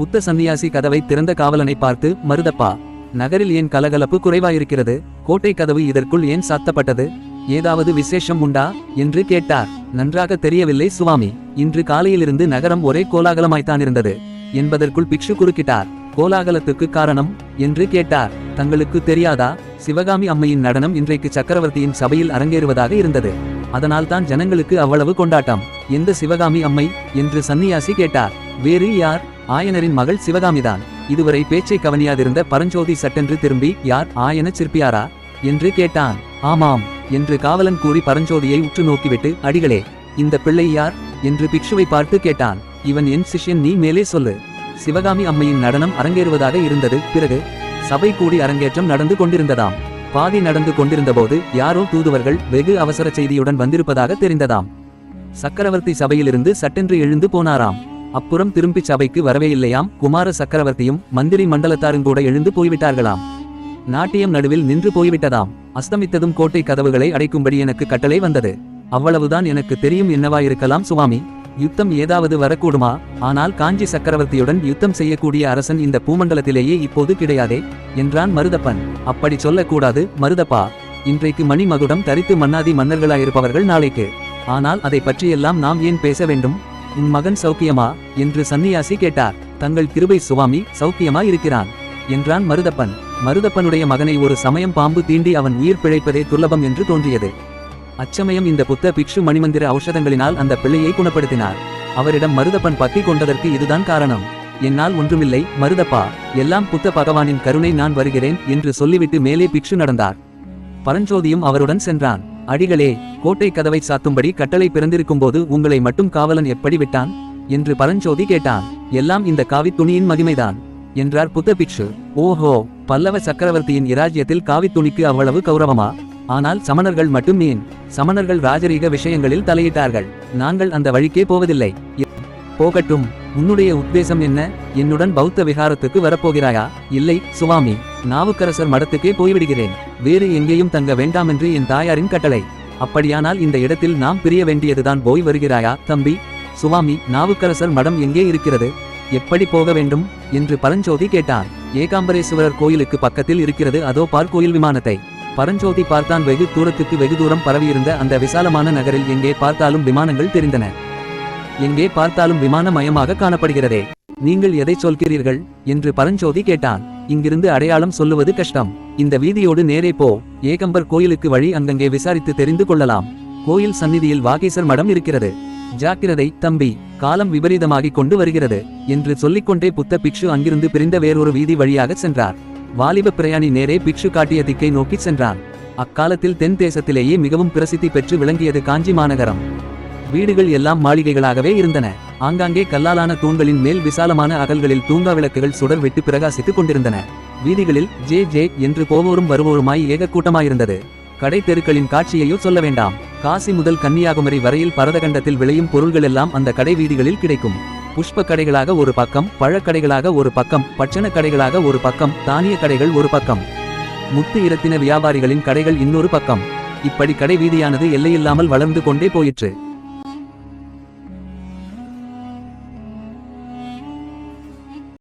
புத்த சந்நியாசி கதவை திறந்த காவலனை பார்த்து மருதப்பா நகரில் ஏன் கலகலப்பு குறைவாயிருக்கிறது? கோட்டை கதவு இதற்குள் ஏன் சாத்தப்பட்டது? ஏதாவது விசேஷம் உண்டா? என்று கேட்டார். நன்றாக தெரியவில்லை சுவாமி. இன்று காலையிலிருந்து நகரம் ஒரே கோலாகலமாய்த்தான் இருந்தது. என்பதற்குள் பிக்ஷு குறுக்கிட்டார். கோலாகலத்துக்கு காரணம்? என்று கேட்டார். தங்களுக்கு தெரியாதா? சிவகாமி அம்மையின் நடனம் இன்றைக்கு சக்கரவர்த்தியின் சபையில் அரங்கேறுவதாக இருந்தது. அதனால் தான் ஜனங்களுக்கு அவ்வளவு கொண்டாட்டம். எந்த சிவகாமி அம்மை? என்று சன்னியாசி கேட்டார். வேறு யார்? ஆயனரின் மகள் சிவகாமிதான். இதுவரை பேச்சை கவனியாதிருந்த பரஞ்சோதி சட்டென்று திரும்பி யார் ஆயன சிற்பியாரா? என்று கேட்டான். ஆமாம் என்று காவலன் கூறி பரஞ்சோதியை உற்று நோக்கிவிட்டு அடிகளே இந்த பிள்ளை யார்? என்று பிக்ஷுவை பார்த்து கேட்டான். இவன் என் சிஷ்யன் நீ மேலே சொல்லு. சிவகாமி அம்மையின் நடனம் அரங்கேறுவதாக இருந்தது. பிறகு சபை கூடி அரங்கேற்றம் நடந்து கொண்டிருந்ததாம். பாதி நடந்து கொண்டிருந்தபோது யாரோ தூதுவர்கள் வெகு அவசர செய்தியுடன் வந்திருப்பதாக தெரிந்ததாம். சக்கரவர்த்தி சபையிலிருந்து சட்டென்று எழுந்து போனாராம். அப்புறம் திரும்பி சபைக்கு வரவே இல்லையாம். குமார சக்கரவர்த்தியும் மந்திரி மண்டலத்தாரும் கூட எழுந்து போய்விட்டார்களாம். நாட்டியம் நடுவில் நின்று போய்விட்டதாம். அஸ்தமித்ததும் கோட்டை கதவுகளை அடைக்கும்படி எனக்கு கட்டளை வந்தது. அவ்வளவுதான் எனக்கு தெரியும் என்னவாயிருக்கலாம் சுவாமி. யுத்தம் ஏதாவது வரக்கூடுமா? ஆனால் காஞ்சி சக்கரவர்த்தியுடன் யுத்தம் செய்யக்கூடிய அரசன் இந்த பூமண்டலத்திலேயே இப்போது கிடையாதே என்றான் மருதப்பன். அப்படி சொல்லக்கூடாது மருதப்பா. இன்றைக்கு மணிமகுடம் தரித்து மன்னாதி மன்னர்களாயிருப்பவர்கள் நாளைக்கு. ஆனால் அதை பற்றியெல்லாம் நாம் ஏன் பேச வேண்டும்? உன் மகன் சௌக்கியமா? என்று சன்னியாசி கேட்டார். தங்கள் கிருபை சுவாமி சௌக்கியமா இருக்கிறான் என்றான் மருதப்பன். மருதப்பனுடைய மகனை ஒரு சமயம் பாம்பு தீண்டி அவன் உயிர் பிழைப்பதே துர்லபம் என்று தோன்றியது. அச்சமயம் இந்த புத்த பிக்ஷு மணிமந்திர ஔஷதங்களினால் அந்த பிள்ளையை குணப்படுத்தினார். அவரிடம் மருதப்பன் பத்தி கொண்டதற்கு இதுதான் காரணம். என்னால் ஒன்றுமில்லை மருதப்பா எல்லாம் புத்த பகவானின் கருணை நான் வருகிறேன் என்று சொல்லிவிட்டு மேலே பிக்ஷு நடந்தார். பரஞ்சோதியும் அவருடன் சென்றான். அடிகளே கோட்டை கதவை சாத்தும்படி கட்டளை பிறந்திருக்கும்போது உங்களை மட்டும் காவலன் எப்படி விட்டான்? என்று பரஞ்சோதி கேட்டான். எல்லாம் இந்த காவித்துணியின் மகிமைதான் என்றார் புத்த பிக்ஷு. ஓஹோ பல்லவ சக்கரவர்த்தியின் இராஜ்யத்தில் காவித்துணிக்கு அவ்வளவு கௌரவமா? ஆனால் சமணர்கள் மட்டும் ஏன்? சமணர்கள் ராஜரீக விஷயங்களில் தலையிட்டார்கள். நாங்கள் அந்த வழிக்கே போவதில்லை. போகட்டும் உன்னுடைய உத்தேசம் என்ன? என்னுடன் பௌத்த விகாரத்துக்கு வரப்போகிறாயா? இல்லை சுவாமி நாவுக்கரசர் மடத்துக்கே போய்விடுகிறேன். வேறு எங்கேயும் தங்க வேண்டாமென்று என் தாயாரின் கட்டளை. அப்படியானால் இந்த இடத்தில் நாம் பிரிய வேண்டியதுதான். போய் வருகிறாயா தம்பி? சுவாமி நாவுக்கரசர் மடம் எங்கே இருக்கிறது? எப்படி போக வேண்டும்? என்று பரஞ்சோதி கேட்டான் ஏகாம்பரேஸ்வரர் கோயிலுக்கு பக்கத்தில் இருக்கிறது. அதோ பார்க்கோயில் விமானத்தை. பரஞ்சோதி பார்த்தான். வெகு தூரத்துக்கு வெகு தூரம் பரவியிருந்த அந்த விசாலமான நகரில் எங்கே பார்த்தாலும் விமானங்கள் தெரிந்தன. எங்கே பார்த்தாலும் விமானமயமாக காணப்படுகிறதே. நீங்கள் எதை சொல்கிறீர்கள்? என்று பரஞ்சோதி கேட்டான் இங்கிருந்து அடையாளம் சொல்லுவது கஷ்டம். இந்த வீதியோடு நேரே போ. ஏகம்பர் கோயிலுக்கு வழி அங்கங்கே விசாரித்து தெரிந்து கொள்ளலாம். கோயில் சந்நிதியில் வாகேசர் மடம் இருக்கிறது. ஜாக்கிரதை தம்பி காலம் விபரீதமாகிக் கொண்டு வருகிறது என்று சொல்லிக்கொண்டே புத்த பிக்ஷு அங்கிருந்து பிரிந்த வேறொரு வீதி வழியாக சென்றார். வாலிப பிரயாணி நேரே பிக்ஷு காட்டிய திக்கை நோக்கி சென்றான் அக்காலத்தில் தென் தேசத்திலேயே மிகவும் பிரசித்தி பெற்று விளங்கியது காஞ்சி மாநகரம். வீடுகள் எல்லாம் மாளிகைகளாகவே இருந்தன. ஆங்காங்கே கல்லாலான தூண்களின் மேல் விசாலமான அகல்களில் தூங்கா விளக்குகள் சுடர் விட்டு பிரகாசித்துக் கொண்டிருந்தன. வீதிகளில் ஜே ஜே என்று போவோரும் வருவோருமாய் ஏக கூட்டமாயிருந்தது கடை தெருக்களின் காட்சியையோ சொல்ல வேண்டாம். காசி முதல் கன்னியாகுமரி வரையில் பரதகண்டத்தில் விளையும் பொருள்கள் எல்லாம் அந்த கடை வீதிகளில் கிடைக்கும். புஷ்ப கடைகளாக ஒரு பக்கம் பழக்கடைகளாக ஒரு பக்கம் பட்சண கடைகளாக ஒரு பக்கம் தானிய கடைகள் ஒரு பக்கம். முத்து இரத்தின வியாபாரிகளின் கடைகள் இன்னொரு பக்கம். இப்படி கடை வீதியானது எல்லையில்லாமல் வளர்ந்து கொண்டே போயிற்று.